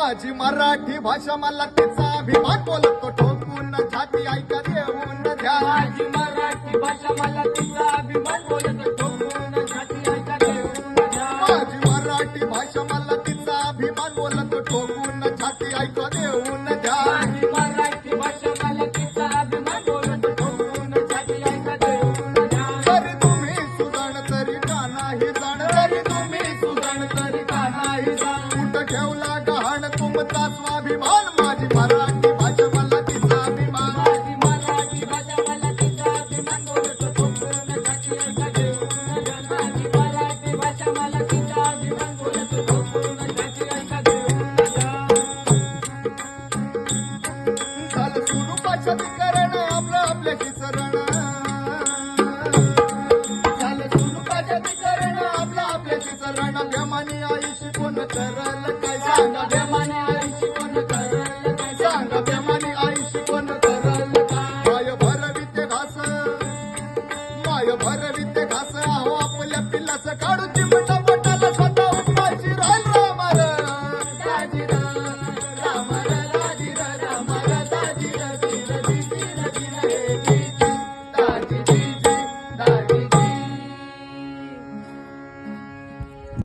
माझी मराठी भाषा मला तिचा अभिमान बोलतो. ठोकून छाती ऐका देऊन द्या. माझी मराठी भाषा मला तिचा अभिमान बोलत. ठोकून छाती ऐका देऊन द्या. माझी मराठी भाषा मला तिचा अभिमान बोलतो. ठोकून छाती ऐका देऊन द्या. माझी मराठी भाषा मला तिचा अभिमान बोलत. ठोकून छाती ऐका देऊन द्या. तुम्ही सुजाण तरी का नाही जाण तुम्ही सुजाण तरी का नाही जाण. कुठं ठेवला तुमचा स्वाभिमान माझी मराठी भाषा मला तिचा अभिमान. मराठी भाषा मला तिचा अभिमान. बोलत ठोकून छाती ऐका देऊन मराठी भाषा मला तिचा अभिमान. बोलत ठोकून छाती ऐका देऊन. झालं सुरू पाचवीकरण आपलं आपल्याशी चरण झालं सुरू पाचवीकरण आपलं आपल्याशी चरण प्रेमाने आई शिकून करल? पाय भरवित घास आहो आपल्या पिल्लाच काढू चिमटा.